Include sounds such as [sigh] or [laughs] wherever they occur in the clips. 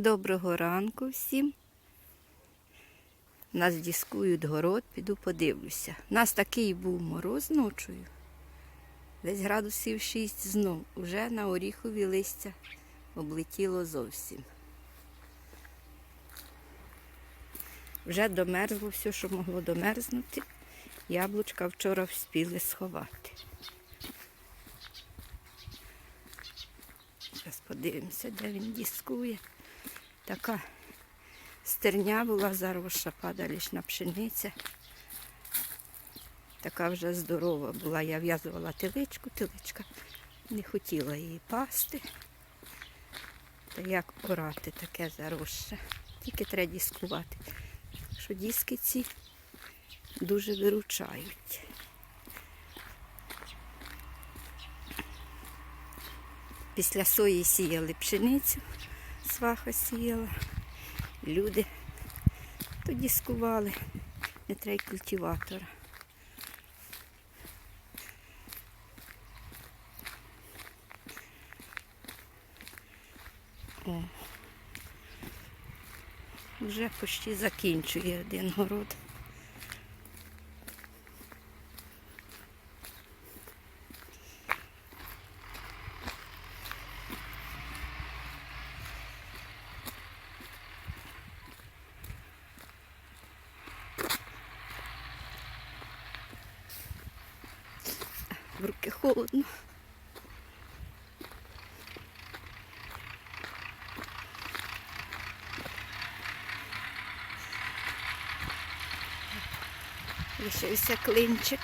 Доброго ранку всім. Нас дискують город, піду подивлюся. У нас такий був мороз ночою. Десь градусів 6 знов. Уже на оріхові листя облетіло зовсім. Вже домерзло все, що могло домерзнути. Яблучка вчора вспіли сховати. Зараз подивимося, де він дискує. Така стерня була заросша, падалішна пшениця. Така вже здорова була. Я в'язувала теличку, теличка не хотіла її пасти. Та як орати таке заросше. Тільки треба дискувати. Що диски ці дуже виручають. Після сої сіяли пшеницю, сваха сіяла. Люди тоді скували, не треба культиватора. О. Вже почти закінчує один город. холодно. Лишився клинчик.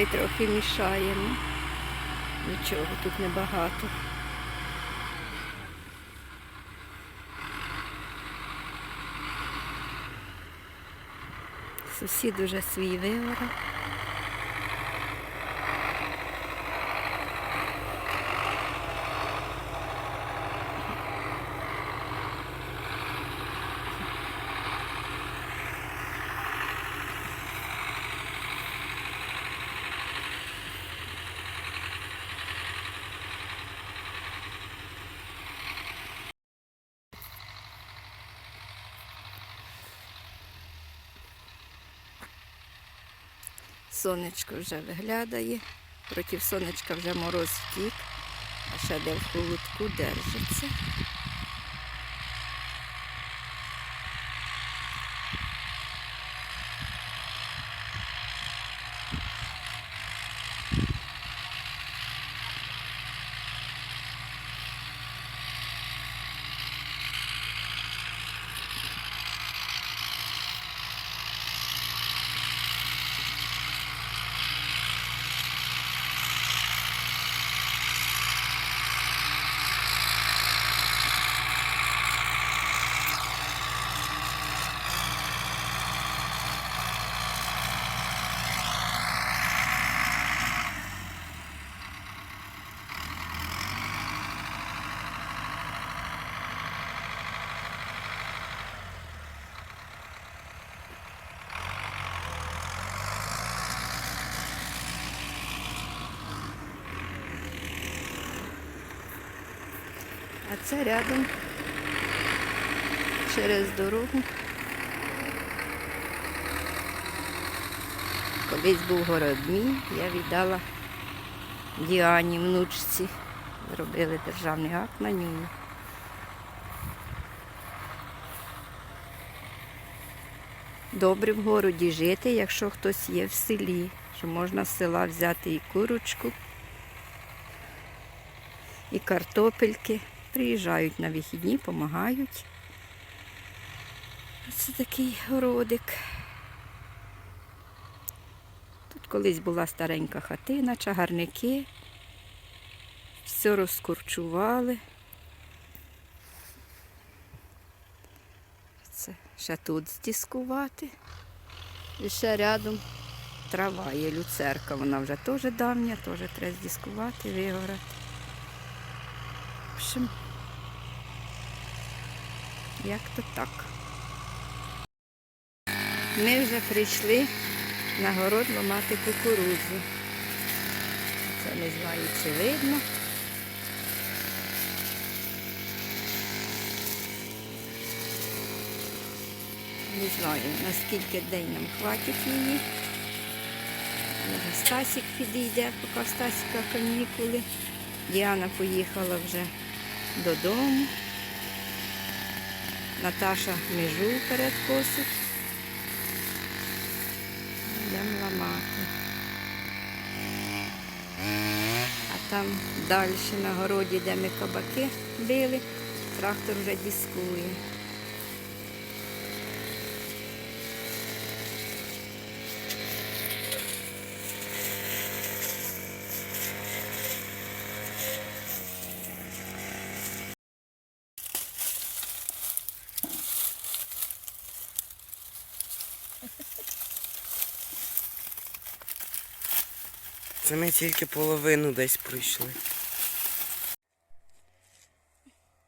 Цей трохи мішає. Ну. Нічого, тут небагато. Сусід уже свій виворив. Сонечко вже виглядає. Проти сонечка вже мороз втік, а ще де в холодку держиться. Це рядом через дорогу. Колись був город я віддала Діані внучці. Зробили державний акт на ньому. Добре в городі жити, якщо хтось є в селі, що можна з села взяти і курочку, і картопельки. Приїжджають на вихідні, допомагають. Це такий городик. Тут колись була старенька хатина, чагарники. Все розкорчували. Це ще тут здіскувати. І ще рядом трава є люцерка. Вона вже теж давня, теж треба здіскувати, вигорати. Общем, як то так. Ми вже прийшли на город ламати кукурудзу. Це не знаю, чи видно. Не знаю, наскільки день нам хватить її. Стасік підійде, поки Стасіка канікули. Діана поїхала вже додому. Наташа межу перед косить. Йдемо ламати. А там далі на городі, де ми кабаки били, трактор вже дискує. Це ми тільки половину десь пройшли.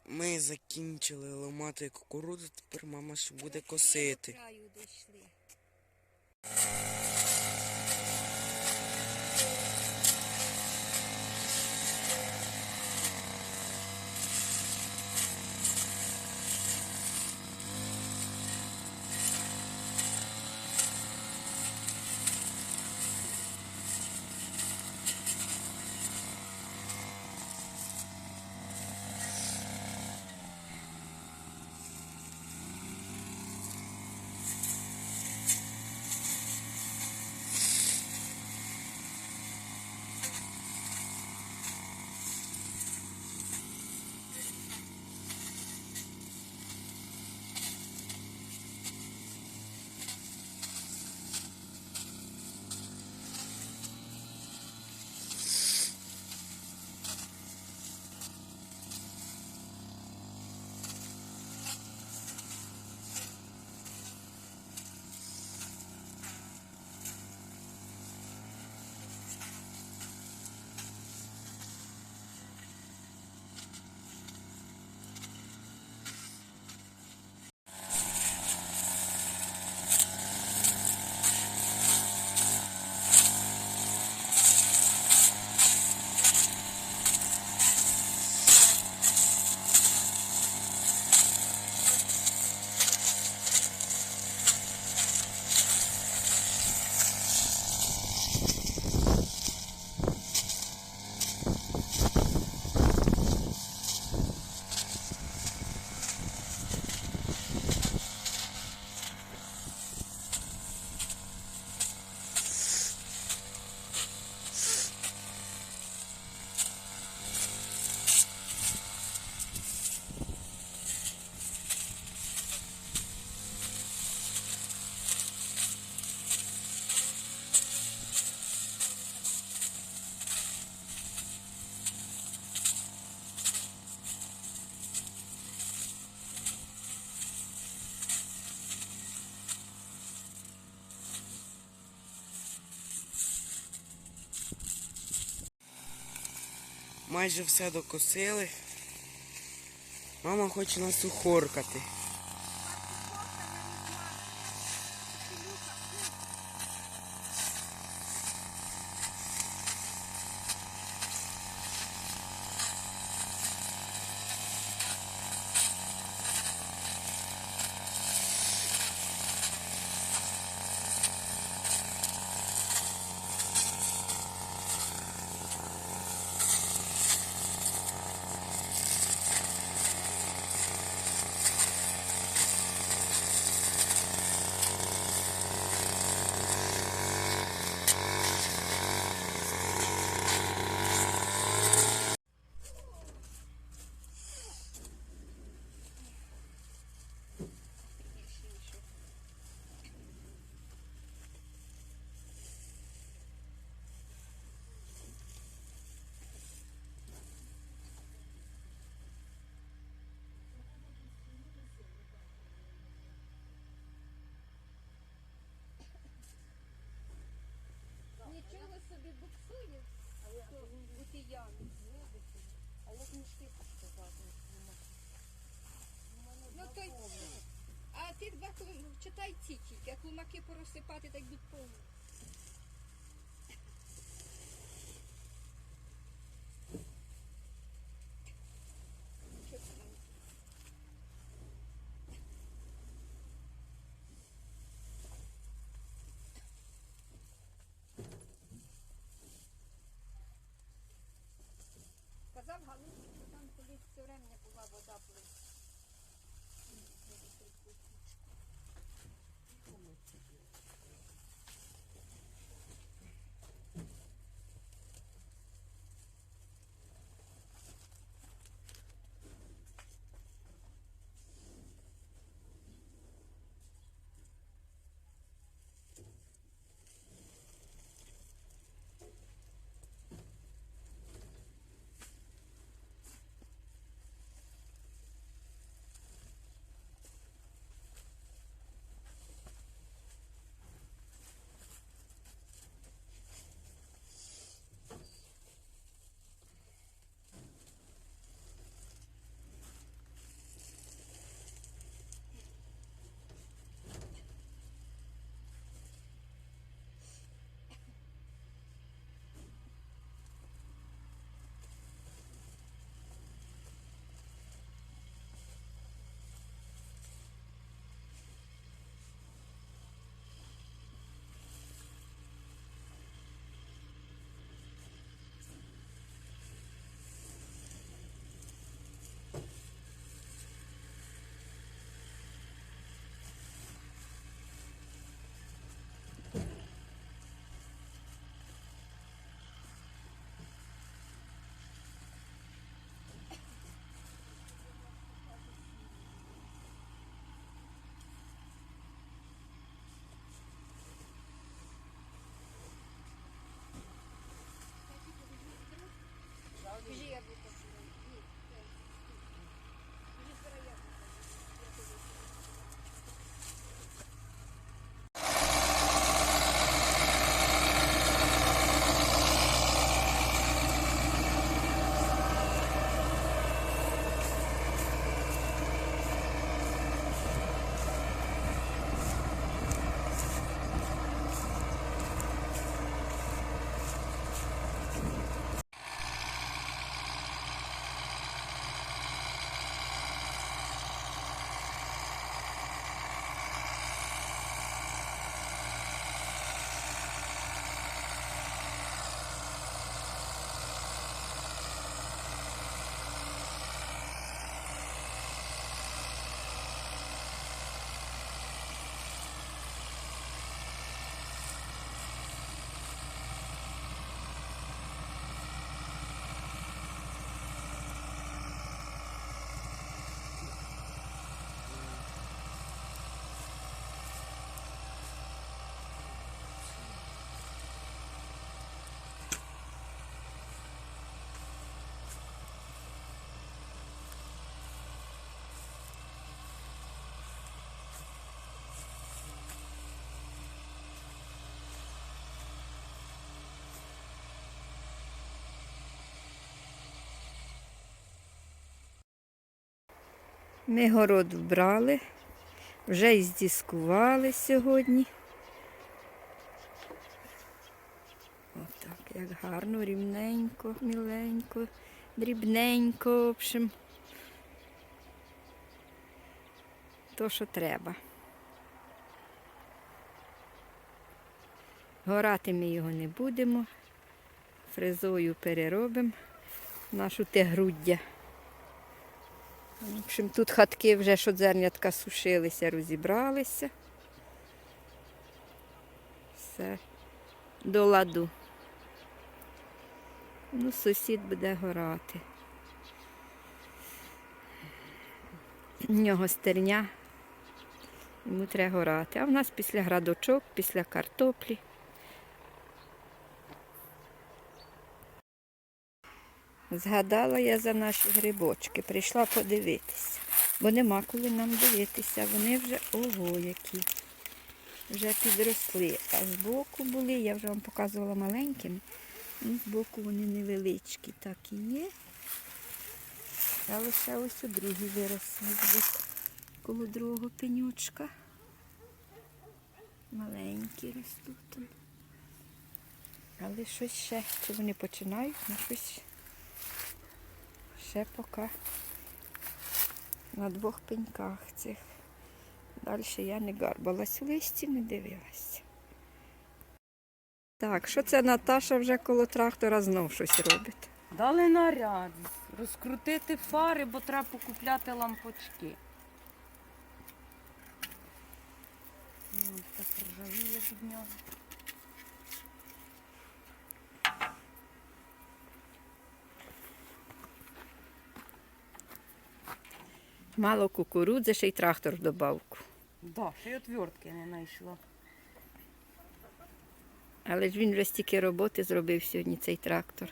Ми закінчили ламати кукурудзу, тепер мама ще буде косити. Майже все докосили. Мама хоче нас ухоркати. Туди буксує, у ті ями. А як мішки сказати? Ну то й а ти два читай ці тільки, а клумаки порозсипати, так будуть повні. Sandhagen Ми город вбрали, вже і здіскували сьогодні. Отак, як гарно, рівненько, міленько, дрібненько, в общем. То, що треба. Горати ми його не будемо. Фрезою переробимо нашу те груддя. В общем, тут хатки вже, що зернятка сушилися, розібралися. Все до ладу. Ну, сусід буде горати. В нього стерня. Йому треба горати. А в нас після градочок, після картоплі. Згадала я за наші грибочки, прийшла подивитися, бо нема коли нам дивитися. Вони вже ого які. вже підросли. А збоку були, я вже вам показувала маленькими. Ну, збоку вони невеличкі, так і є. А лише ось у другій виросли коло другого пенючка. Маленькі ростуть. Але щось ще, чи вони починають, ну щось ще поки на двох пеньках цих. Далі я не гарбалась в листі, не дивилася. Так, що це Наташа вже коло трактора знов щось робить? Дали наряд. Розкрутити фари, бо треба покупляти лампочки. Ну, Так ржавіло від нього. Мало кукурудзи, ще й трактор в добавку. Да, ще й отвертки не знайшла. Але ж він вже стільки роботи зробив сьогодні цей трактор.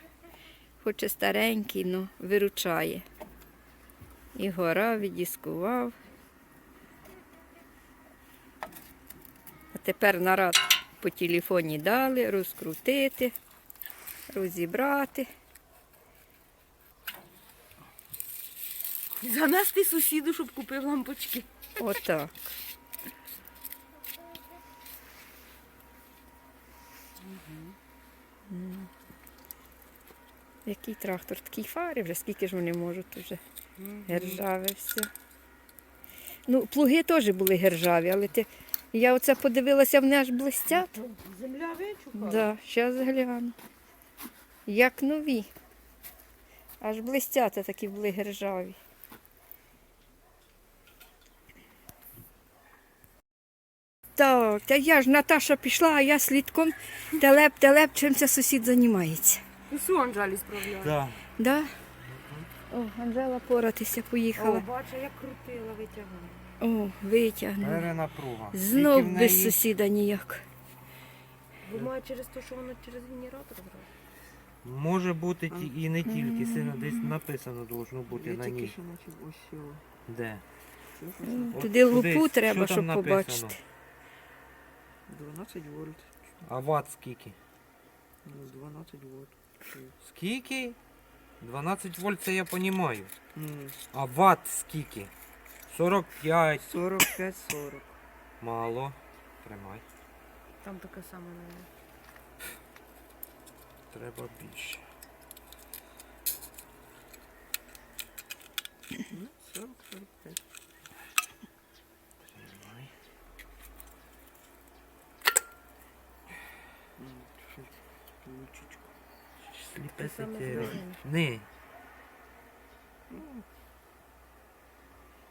Хоч і старенький, але виручає. І гора відіскував. А тепер нарад по телефоні дали розкрутити, розібрати. Занести сусіду, щоб купив лампочки. Отак. М. Який трактор? Такий фари вже, скільки ж вони можуть уже. Гержаве все. Ну, плуги теж були гержаві, але ти... я оце подивилася, вони аж блистять. Земля вичухала. Да, зараз гляну. Як нові. Аж блистять такі були гержаві. Так, та я ж Наташа пішла, а я слідком телеп, телеп, чим це сусід займається. Усю Анжелі справляє. Да. Да? О, Анжела поратися поїхала. О, бачу, як крутила, витягнула. О, витягнула. Перенапруга. Знов Тільки в без неї- сусіда ніяк. Думаю, через те, що воно через генератор зробить. Може бути ті- і не тільки, сильно десь написано должно бути Я на тільки ній. що начав ось цього. Де? Туди лупу треба, щоб написано? побачити. 12 вольт. А ват скільки? Ну, 12 вольт. Скільки? 12 вольт це я понімаю. М, А ват скільки? 45. 45-40. Мало. Тримай. Там таке саме не. Треба більше. Ну, 40-45. Тримай. М, щось Лучечку. Не.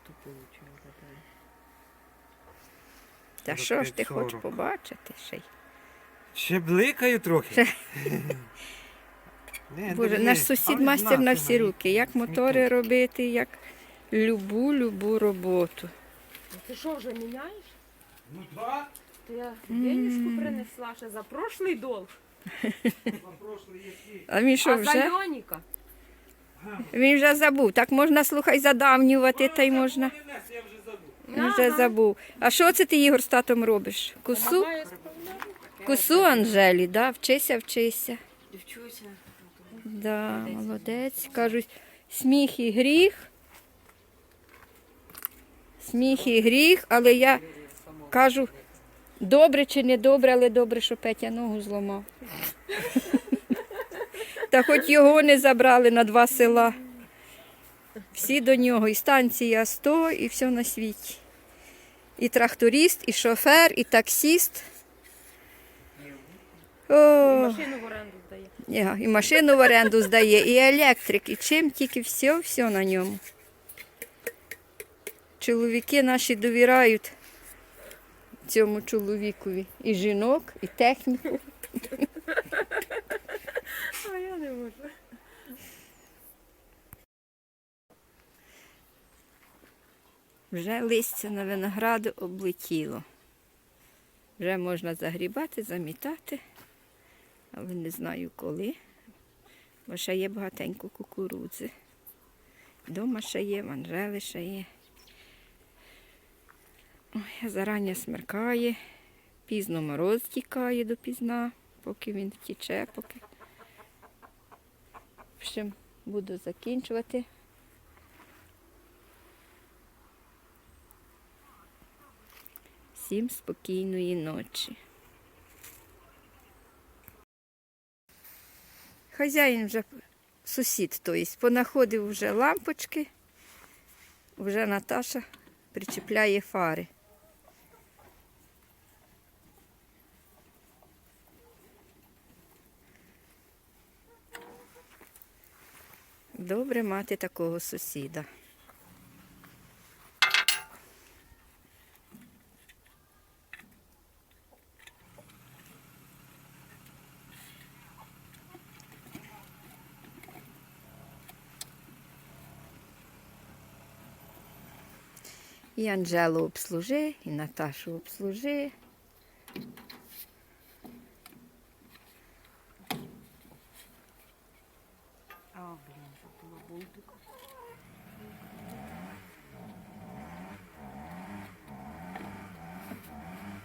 То получив гадаю. Та що ж ти 45-40. хочеш побачити ще й? Ще бликаю трохи. Не, Боже, диви. наш сусід мастер на всі руки. Як мотори робити, як любу, любу роботу. Ти що, вже міняєш? Ну так. То я денежку принесла ще за прошлий долг. [laughs] А він що а за вже? Льоніка? Він вже забув. Так можна, слухай, задавнювати, та й можна. Він вже забув. А що це ти, Ігор, з татом робиш? Справляти. Косу Анжелі, да? Вчися, вчися. Дівчуся. Да, молодець. Кажуть, сміх і гріх. Сміх і гріх, але я кажу, добре чи не добре, але добре, що Петя ногу зламав. Та хоч його не забрали на два села. Всі до нього, і станція 100, і все на світі. І тракторист, і шофер, і таксіст. О, Машину в оренду здає. І машину в оренду здає, і електрик, і чим тільки все, все на ньому. Чоловіки наші довіряють цьому чоловікові. І жінок, і техніку. [laughs] А я не можу. Вже листя на винограду облетіло. Вже можна загрібати, замітати, але не знаю коли. Бо ще є багатенько кукурудзи. Дома ще є, в ще є. Ой, зарані смеркає, Пізно мороз тікає допізна, поки він тіче, поки. В общем, буду закінчувати. Всім спокійної ночі. Хазяїн вже сусід, тобто, понаходив вже лампочки, вже Наташа причіпляє фари. Добре мати такого сусіда. І Анжелу обслужи, і Наташу обслужи. А, блін, забула болтик.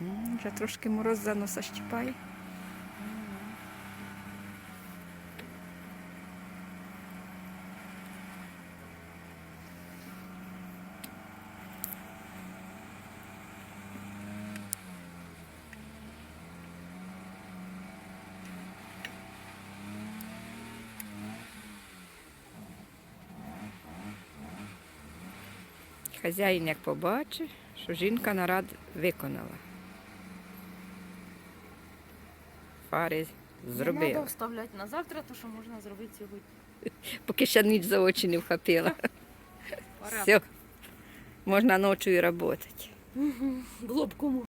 М, Вже трошки мороз за носа щіпає. Хазяїн як побачить, що жінка нарад виконала. Фари Не треба вставляти на завтра, то що можна зробити сьогодні. Поки ще ніч за очі не вхопила. Все. Можна ночою працювати. Було б кому.